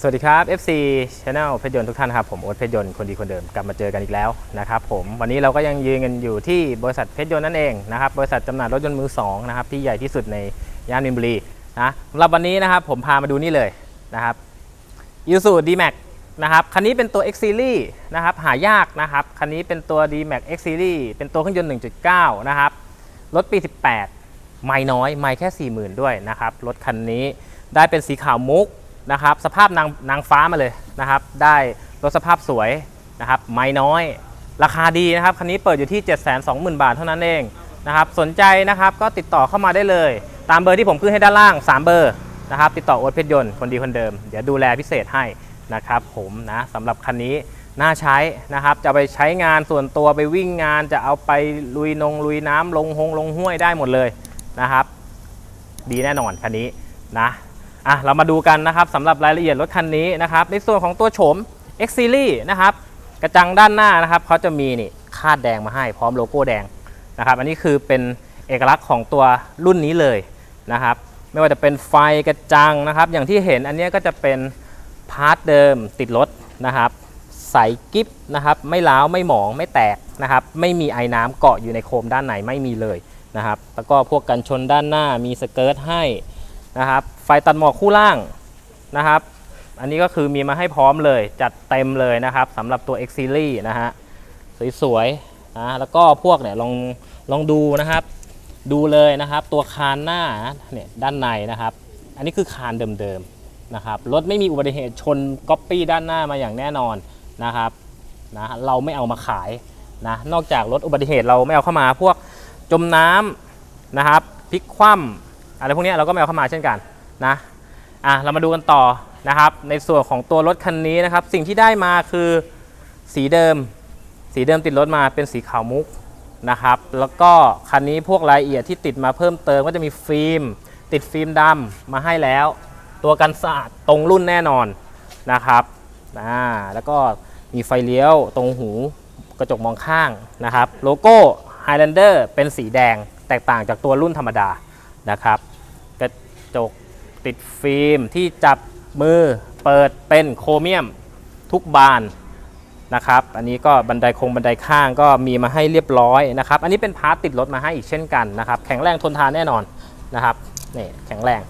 สวัสดีครับ FC Channel เพชรยนต์ทุกท่านครับ ผมโอ๊ตเพชรยนต์คนดีคนเดิมกลับมาเจอกันอีกแล้วนะครับผมวันนี้เราก็ยังยืนกันอยู่ที่บริษัทเพชรยนต์นั่นเองนะครับบริษัทจำหน่ายรถยนต์มือสองนะครับที่ใหญ่ที่สุดในย่านมินบุรีนะสำหรับวันนี้นะครับผมพามาดูนี่เลยนะครับ i s u d m a x นะครับคันนี้เป็นตัว X Series นะครับหายากนะครับคันนี้เป็นตัว D Max X Series เป็นตัวเครื่องยนต์ 1.9 นะครับรถปี 18 ไม่น้อยไม่แค่ 40,000 ด้วยนะครับรถคันนี้ได้เป็นสีขาวมุก นะครับสภาพนางนางฟ้ามาเลยนะครับ ได้รถสภาพสวยนะครับไม่น้อย ราคาดีนะครับคันนี้เปิดอยู่ที่ 720,000 บาทเท่านั้นเองนะครับสนใจนะครับก็ติดต่อเข้ามาได้เลย ตามเบอร์ที่ผมขึ้นให้ด้านล่าง 3 เบอร์นะครับติดต่อโอ๊ตเพชรยนต์คนดีคนเดิม เดี๋ยวดูแลพิเศษให้นะครับผมนะสำหรับคันนี้น่าใช้นะครับ จะไปใช้งานส่วนตัวไปวิ่งงานจะเอาไปลุยนงลุยน้ำลงหงลงห้วยได้หมดเลยนะครับ ดีแน่นอนคันนี้นะ อะเรามาดูกันนะครับสำหรับรายละเอียดรถคันนี้นะครับ ในส่วนของตัวโฉม X Series นะครับ กระจังด้านหน้านะครับเขาจะมีนี่คาดแดงมาให้พร้อมโลโก้แดงนะครับ อันนี้คือเป็นเอกลักษณ์ของตัวรุ่นนี้เลยนะครับ ไม่ว่าจะเป็นไฟกระจังนะครับ อย่างที่เห็นอันนี้ก็จะเป็นพาร์ทเดิมติดรถนะครับใสกิฟนะครับไม่ล้าวไม่หมองไม่แตกนะครับ ไม่มีไอ้น้ำเกาะอยู่ในโคมด้านในไม่มีเลยนะครับ แล้วก็พวกกันชนด้านหน้ามีสเกิร์ตให้ นะครับ ไฟตัดหมอกคู่ล่างนะครับ อันนี้ก็คือมีมาให้พร้อมเลย จัดเต็มเลยนะครับสำหรับตัว X Series นะฮะ สวยๆนะแล้วก็พวกเนี่ยลองลองดูนะครับ ดูเลยนะครับ ตัวคานหน้าเนี่ยด้านในนะครับ อันนี้คือคานเดิมๆนะครับรถไม่มีอุบัติเหตุชนก๊อปปี้ด้านหน้ามาอย่างแน่นอนนะครับนะเราไม่เอามาขายนะนอกจากรถอุบัติเหตุเราไม่เอาเข้ามาพวกจมน้ำนะครับพลิกคว่ำ อะไรพวกนี้เราก็ไม่เอาเข้ามาเช่นกันนะอะเรามาดูกันต่อนะครับ ในส่วนของตัวรถคันนี้นะครับ สิ่งที่ได้มาคือสีเดิม สีเดิมติดรถมาเป็นสีขาวมุกนะครับ แล้วก็คันนี้พวกรายละเอียดที่ติดมาเพิ่มเติมก็จะมีฟิล์ม ติดฟิล์มดำมาให้แล้ว ตัวกันสะอาดตรงรุ่นแน่นอนนะครับอ่าแล้วก็มีไฟเลี้ยวตรงหูกระจกมองข้างนะครับ โลโก้ Highlander เป็นสีแดงแตกต่างจากตัวรุ่นธรรมดานะครับ จกติดฟิล์มที่จับมือเปิดเป็นโครเมียมทุกบานนะครับ อันนี้ก็บันไดคงบันไดข้างก็มีมาให้เรียบร้อยนะครับ อันนี้เป็นพาร์ทติดรถมาให้อีกเช่นกันนะครับ แข็งแรงทนทานแน่นอนนะครับนี่แข็งแรง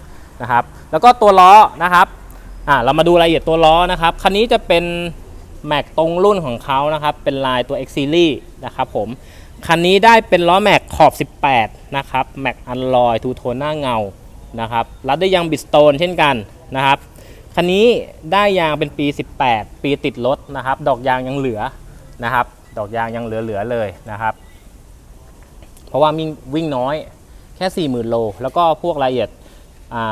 นะครับ แล้วก็ตัวล้อนะครับอ่าเรามาดูรายละเอียดตัวล้อนะครับ คันนี้จะเป็นแม็กตรงรุ่นของเขานะครับ เป็นลายตัว X Series นะครับผม คันนี้ได้เป็นล้อแม็กขอบ 18 นะครับ แม็กอันลอยทูโทนหน้าเงา นะครับรัดด้วยยางบิสโตนเช่นกันนะครับคันนี้ได้ยางเป็นปี 18 ปีติดรถนะครับ ดอกยางยังเหลือนะครับ ดอกยางยังเหลือๆเลยนะครับ เพราะว่าวิ่งวิ่งน้อยแค่ 40,000 โล แล้วก็พวกรายละเอียด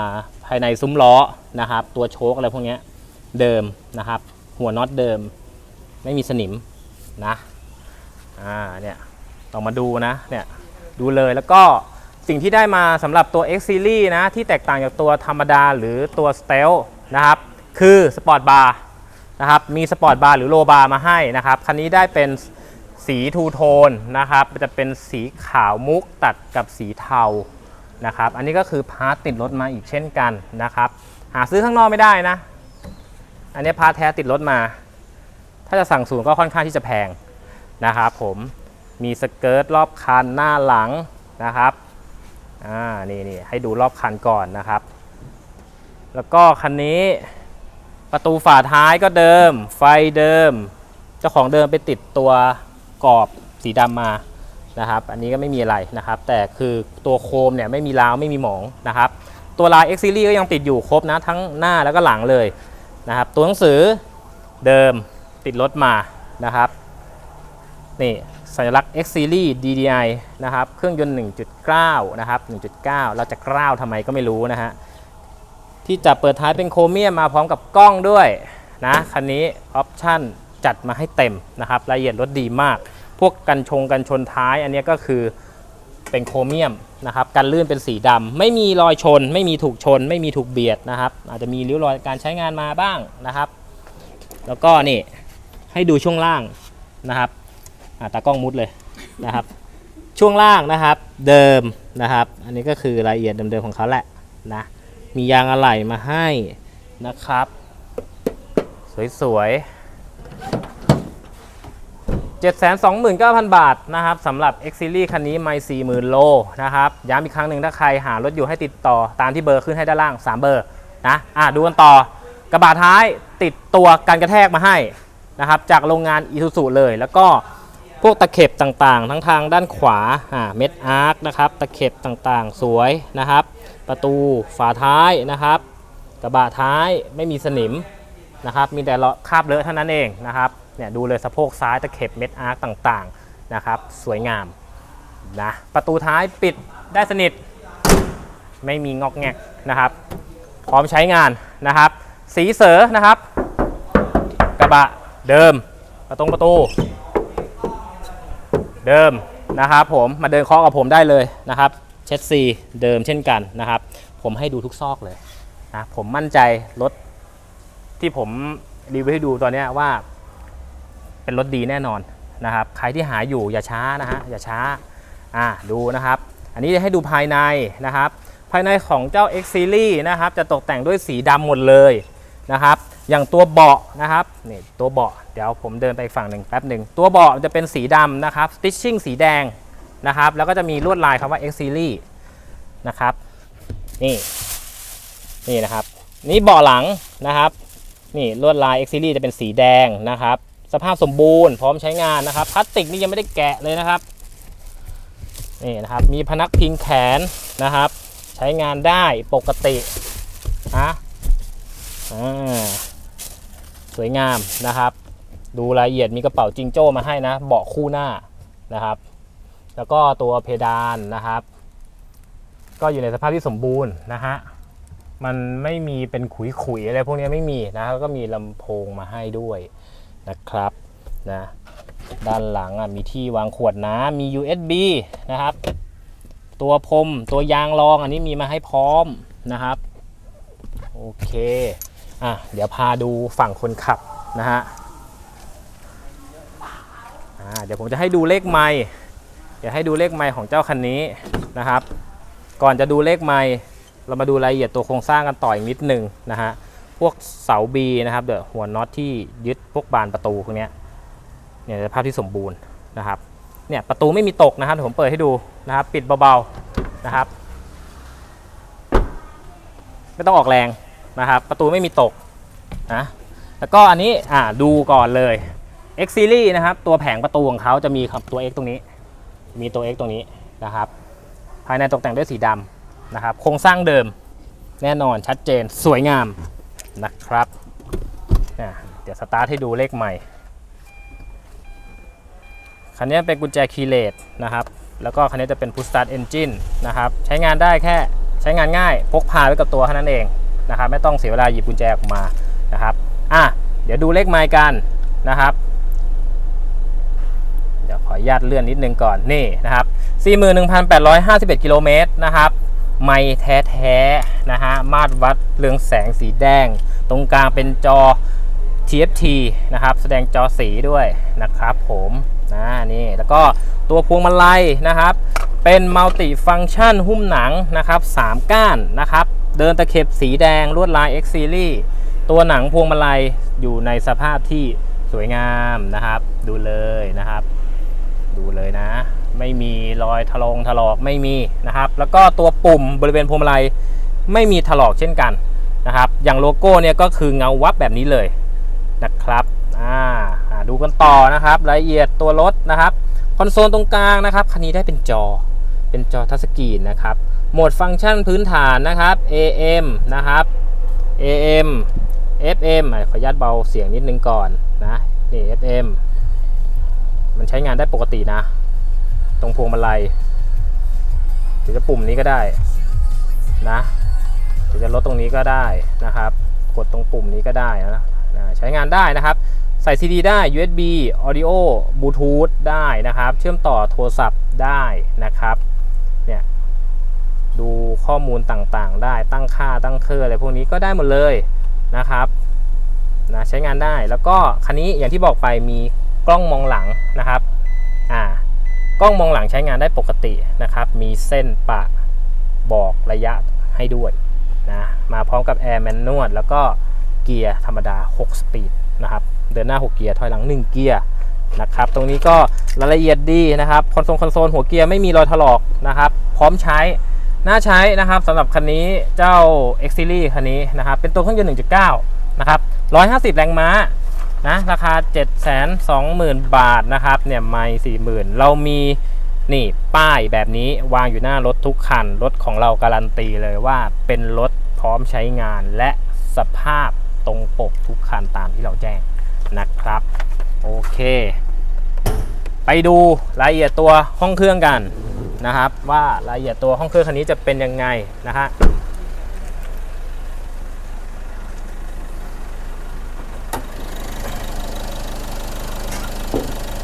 าภายในซุ้มล้อนะครับ ตัวโชคอะไรพวกเนี้ยเดิมนะครับ หัวน็อตเดิม ไม่มีสนิมนะอ่าเนี่ยลองมาดูนะเนี่ยดูเลยแล้วก็ สิ่งที่ได้มาสำหรับตัว X Series นะที่แตกต่างจากตัวธรรมดาหรือตัว s t e l นะครับคือสปอร์ตบาร์นะครับมีสปอร์ตบาร์หรือโลบาร์มาให้นะครับคันนี้ได้เป็นสีทูโทนนะครับจะเป็นสีขาวมุกตัดกับสีเทานะครับอันนี้ก็คือพาร์ทติดรถมาอีกเช่นกันนะครับหาซื้อข้างนอกไม่ได้นะ อันนี้พาร์ทแท้ติดรถมา ถ้าจะสั่งศูนย์ก็ค่อนข้างที่จะแพงนะครับผมมีสเกิร์ตรอบคันหน้าหลังนะครับ อ่านี่นี่ให้ดูรอบคันก่อนนะครับ แล้วก็คันนี้ประตูฝาท้ายก็เดิม ไฟเดิม เจ้าของเดิมไปติดตัวกรอบสีดำมานะครับ อันนี้ก็ไม่มีอะไรนะครับ แต่คือตัวโคมเนี่ยไม่มีราวไม่มีหมองนะครับ ตัวลาย X Series ก็ยังติดอยู่ครบนะทั้งหน้าแล้วก็หลังเลยนะครับ ตัวหนังสือเดิมติดรถมานะครับ นี่ สัญลักษณ์ X Series DDI นะครับ เครื่องยนต์ 1.9 นะครับ 1.9 เราจะกล้าวทำไมก็ไม่รู้นะฮะ ที่จะเปิดท้ายเป็นโครเมียมมาพร้อมกับกล้องด้วยนะ คันนี้ออปชั่นจัดมาให้เต็มนะครับ รายละเอียดรถดีมาก พวกกันชงกันชนท้าย อันนี้ก็คือเป็นโครเมียมนะครับ กันลื่นเป็นสีดำ ไม่มีรอยชน ไม่มีถูกชน ไม่มีถูกเบียดนะครับ อาจจะมีริ้วรอยการใช้งานมาบ้างนะครับ แล้วก็นี่ให้ดูช่วงล่างนะครับ อ่าตากล้องมุดเลยนะครับ ช่วงล่างนะครับเดิมนะครับ อันนี้ก็คือรายละเอียดเดิมๆของเขาแหละนะมียางอะไหล่มาให้นะครับ สวยๆ 729,000 บาทนะครับสำหรับ X Series คันนี้ไม่40,000 โลนะครับย้ำอีกครั้งหนึ่งถ้าใครหารถอยู่ให้ติดต่อตามที่เบอร์ขึ้นให้ด้านล่าง 3 เบอร์นะอะดูกันต่อกระบะท้ายติดตัวกันกระแทกมาให้นะครับจากโรงงานอี u ู u เลยแล้วก็ พวกตะเข็บต่างๆ ทั้งทางด้านขวาอ่าเม็ดอาร์คนะครับตะเข็บต่างๆ สวยนะครับ ประตูฝาท้ายนะครับ กระบะท้ายไม่มีสนิมนะครับมีแต่เลาะคราบเลอะเท่านั้นเองนะครับเนี่ยดูเลยสะโพกซ้ายตะเข็บเม็ดอาร์คต่างๆนะครับสวยงามนะประตูท้ายปิดได้สนิท ไม่มีงอกแงกนะครับ พร้อมใช้งานนะครับ สีเสือนะครับ กระบะเดิมประตงประตู เดิมนะครับผมมาเดินเคาะกับผมได้เลยนะครับเชสซีเดิมเช่นกันนะครับ ผมให้ดูทุกซอกเลยนะผมมั่นใจรถที่ผมรีวิวให้ดูตอนนี้ว่าเป็นรถดีแน่นอนนะครับ ใครที่หาอยู่อย่าช้านะฮะอย่าช้าอ่าดูนะครับ อันนี้จะให้ดูภายในนะครับ ภายในของเจ้า X Series นะครับ จะตกแต่งด้วยสีดำหมดเลยนะครับ อย่างตัวเบาะนะครับนี่ตัวเบาะเดี๋ยวผมเดินไปฝั่งหนึ่งแป๊บหนึ่งตัวเบาะจะเป็นสีดำนะครับ stitching สีแดงนะครับ แล้วก็จะมีลวดลายคำว่า X Series นะครับ นี่นี่นะครับ นี่เบาะหลังนะครับ นี่ลวดลาย X Series จะเป็นสีแดงนะครับ สภาพสมบูรณ์พร้อมใช้งานนะครับพลาสติกนี่ยังไม่ได้แกะเลยนะครับนี่นะครับมีพนักพิงแขนนะครับ ใช้งานได้ปกตินะอ่า สวยงามนะครับ ดูรายละเอียดมีกระเป๋าจิงโจ้มาให้นะ เบาะคู่หน้านะครับ แล้วก็ตัวเพดานนะครับ ก็อยู่ในสภาพที่สมบูรณ์นะฮะมันไม่มีเป็นขุยๆอะไรพวกนี้ไม่มีนะแล้วก็มีลำโพงมาให้ด้วยนะครับนะด้านหลังอะมีที่วางขวดน้ำมี USB นะครับ ตัวพรมตัวยางรองอันนี้มีมาให้พร้อมนะครับ โอเค อะเดี๋ยวพาดูฝั่งคนขับนะฮะอ่าเดี๋ยวผมจะให้ดูเลขไมล์เดี๋ยวให้ดูเลขไมล์ของเจ้าคันนี้นะครับ ก่อนจะดูเลขไมล์เรามาดูรายละเอียดตัวโครงสร้างกันต่ออีกนิดหนึงนะฮะพวกเสา B นะครับเดี๋ยวหัวน็อตที่ยึดพวกบานประตูพวกนี้เนี่ยสภาพที่สมบูรณ์นะครับเนี่ยประตูไม่มีตกนะครับผมเปิดให้ดูนะครับ ปิดเบาๆนะครับ ไม่ต้องออกแรง นะครับ ประตูไม่มีตกนะแล้วก็อันนี้อ่าดูก่อนเลย X Series นะครับ ตัวแผงประตูของเขาจะมีครับตัว X ตรงนี้ มีตัว X ตรงนี้นะครับ ภายในตกแต่งด้วยสีดำนะครับ โครงสร้างเดิมแน่นอนชัดเจนสวยงามนะครับเนี่ยเดี๋ยวสตาร์ทให้ดูเลขใหม่คันนี้เป็นกุญแจคีย์เลสนะครับ แล้วก็คันนี้จะเป็น Push Start Engine นะครับ ใช้งานได้แค่ใช้งานง่าย พกพาไว้กับตัวเท่านั้นเอง นะครับไม่ต้องเสียเวลาหยิบกุญแจออกมานะครับอะเดี๋ยวดูเลขไมล์กันนะครับเดี๋ยวขออนุญาตเลื่อนนิดนึงก่อนนี่นะครับ41,851กิโลเมตรนะครับไม่แท้ๆนะฮะมาตรวัดเรืองแสงสีแดง ตรงกลางเป็นจอ TFT นะครับแสดงจอสีด้วยนะครับผมนะนี่แล้วก็ตัวพวงมาลัยนะครับ เป็นมัลติฟัง c t ชันหุ้มหนังนะครับ 3 ก้านนะครับ เดินตะเข็บสีแดงลวดลาย X Series ตัวหนังพวงมาลัยอยู่ในสภาพที่สวยงามนะครับ ดูเลยนะครับ ดูเลยนะ ไม่มีรอยถลงถลอกไม่มีนะครับ แล้วก็ตัวปุ่มบริเวณพวงมาลัยไม่มีถลอกเช่นกันนะครับ อย่างโลโก้เนี่ยก็คือเงาวับแบบนี้เลยนะครับอ่าดูกันต่อนะครับรายละเอียดตัวรถนะครับคอนโซลตรงกลางนะครับคันนี้ได้เป็นจอเป็นจอทัชสกรีนนะครับ โหมดฟังก์ชันพื้นฐานนะครับ AM นะครับ AM FM ขออนุญาตเบาเสียงนิดนึงก่อนนะ นี่ FM มันใช้งานได้ปกตินะ ตรงพวงมาลัยหรือจะปุ่มนี้ก็ได้นะหรือจะลดตรงนี้ก็ได้นะครับ กดตรงปุ่มนี้ก็ได้นะนะใช้งานได้นะครับ ใส่ CD ได้ USB Audio Bluetooth ได้นะครับ เชื่อมต่อโทรศัพท์ได้นะครับ ข้อมูลต่างๆ ได้ตั้งค่าตั้งเคอร์อะไรพวกนี้ก็ได้หมดเลยนะครับนะใช้งานได้แล้วก็คันนี้อย่างที่บอกไปมีกล้องมองหลังนะครับอ่ากล้องมองหลังใช้งานได้ปกตินะครับ มีเส้นปะบอกระยะให้ด้วยนะมาพร้อมกับแอร์แมนนวลแล้วก็เกียร์ธรรมดา 6 สปีดนะครับเดินหน้า 6 เกียร์ถอยหลัง 1 เกียร์นะครับตรงนี้ก็รายละเอียดดีนะครับคอนโซลคอนโซลหัวเกียร์ไม่มีรอยถลอกนะครับ พร้อมใช้ น่าใช้นะครับสำหรับคันนี้เจ้า X Series คันนี้นะครับ เป็นตัวเครื่องยนต์ 1.9 นะครับ 150 แรงม้านะ ราคา 720,000 บาทนะครับ เนี่ยไม่40,000 เรามีนี่ป้ายแบบนี้วางอยู่หน้ารถทุกคัน รถของเราการันตีเลยว่าเป็นรถพร้อมใช้งานและสภาพตรงปกทุกคันตามที่เราแจ้งนะครับ โอเค ไปดูรายละเอียดตัวห้องเครื่องกัน นะครับ ว่ารายละเอียดตัวห้องเครื่องคันนี้จะเป็นยังไงนะฮะ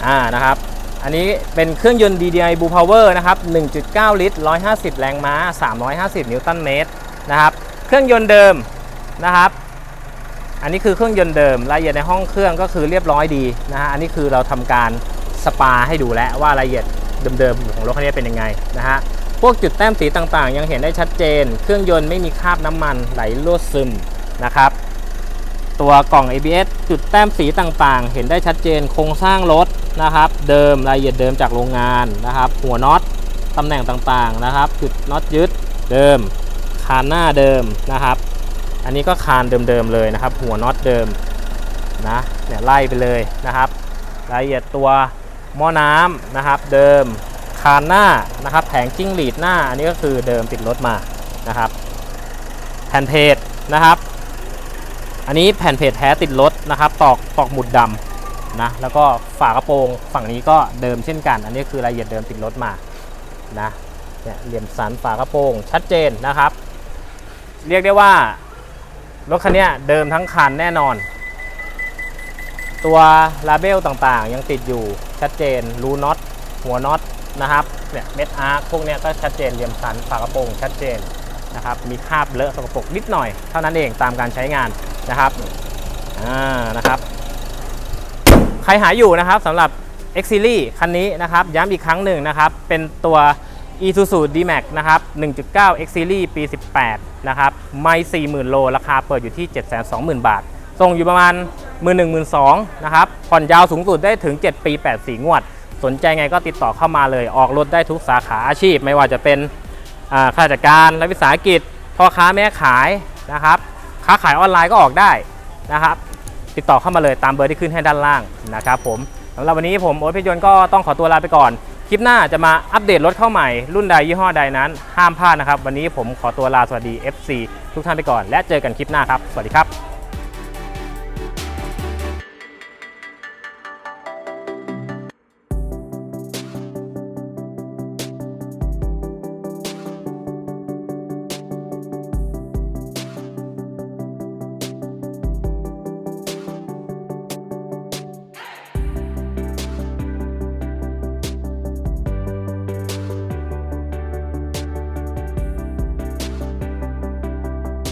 อ่านะครับ อันนี้เป็นเครื่องยนต์ DDI Blue Power นะครับ 1.9 ลิตร 150 แรงม้า 350 นิวตันเมตรนะครับ เครื่องยนต์เดิมนะครับ อันนี้คือเครื่องยนต์เดิม รายละเอียดในห้องเครื่องก็คือเรียบร้อยดีนะฮะ อันนี้คือเราทำการสปาให้ดูแล้วว่ารายละเอียด เดิมๆของรถคันนี้เป็นยังไงนะฮะพวกจุดแต้มสีต่างๆ ยังเห็นได้ชัดเจน เครื่องยนต์ไม่มีคราบน้ำมันไหลรั่วซึมนะครับ ตัวกล่อง ABS จุดแต้มสีต่างๆ เห็นได้ชัดเจนโครงสร้างรถนะครับ เดิมรายละเอียดเดิมจากโรงงานนะครับ หัวน็อตตำแหน่งต่างๆนะครับ จุดน็อตยึดเดิม คานหน้าเดิมนะครับ อันนี้ก็คานเดิมๆเลยนะครับ หัวน็อตเดิมนะเนี่ยไล่ไปเลยนะครับ รายละเอียดตัว หม้อน้ำนะครับ เดิมคานหน้านะครับแผงจิ้งหรีดหน้าอันนี้ก็คือเดิมติดรถมานะครับ แผ่นเพจนะครับ อันนี้แผ่นเพจแท้ติดรถนะครับ ตอกตอกหมุดดำนะแล้วก็ฝากระโปรงฝั่งนี้ก็เดิมเช่นกัน อันนี้คือรายละเอียดเดิมติดรถมานะเนี่ยเหลี่ยมสันฝากระโปรงชัดเจนนะครับ เรียกได้ว่ารถคันนี้เดิมทั้งคันแน่นอน ตัวลาเบลต่างๆ ยังติดอยู่ชัดเจนรูน็อตหัวน็อตนะครับเนี่ยเม็ดอาร์คพวกเนี้ยก็ชัดเจนเหลี่ยมสันฝากระโปรงชัดเจนนะครับมีคราบเลอะสกปรกนิดหน่อย เท่านั้นเองตามการใช้งานนะครับอ่านะครับ ใครหาอยู่นะครับสำหรับ X Series คันนี้นะครับย้ำอีกครั้งหนึ่งนะครับ เป็นตัว Isuzu D-Max นะครับ 1.9 X Series ปี 18 นะครับ ไม่ 40,000 โล ราคาเปิดอยู่ที่ 720,000 บาท ส่งอยู่ประมาณ 1 1 2 0 0 0นะครับ ผ่อนยาวสูงสุดได้ถึง 7 ปี84งวด สนใจไงก็ติดต่อเข้ามาเลย ออกรถได้ทุกสาขาอาชีพ ไม่ว่าจะเป็นข้าราชการรัฐวิสาหกิจ พ่อค้าแม่ขายนะครับ ค้าขายออนไลน์ก็ออกได้นะครับ ติดต่อเข้ามาเลยตามเบอร์ที่ขึ้นให้ด้านล่างนะครับผมสำหรับวันนี้ผมโอ๊ตพชรยนต์ก็ต้องขอตัวลาไปก่อน คลิปหน้าจะมาอัปเดตรถเข้าใหม่รุ่นใดยี่ห้อใดนั้น ห้ามพลาดนะครับ วันนี้ผมขอตัวลาสวัสดี FC ทุกท่านไปก่อน และเจอกันคลิปหน้าครับ สวัสดีครับ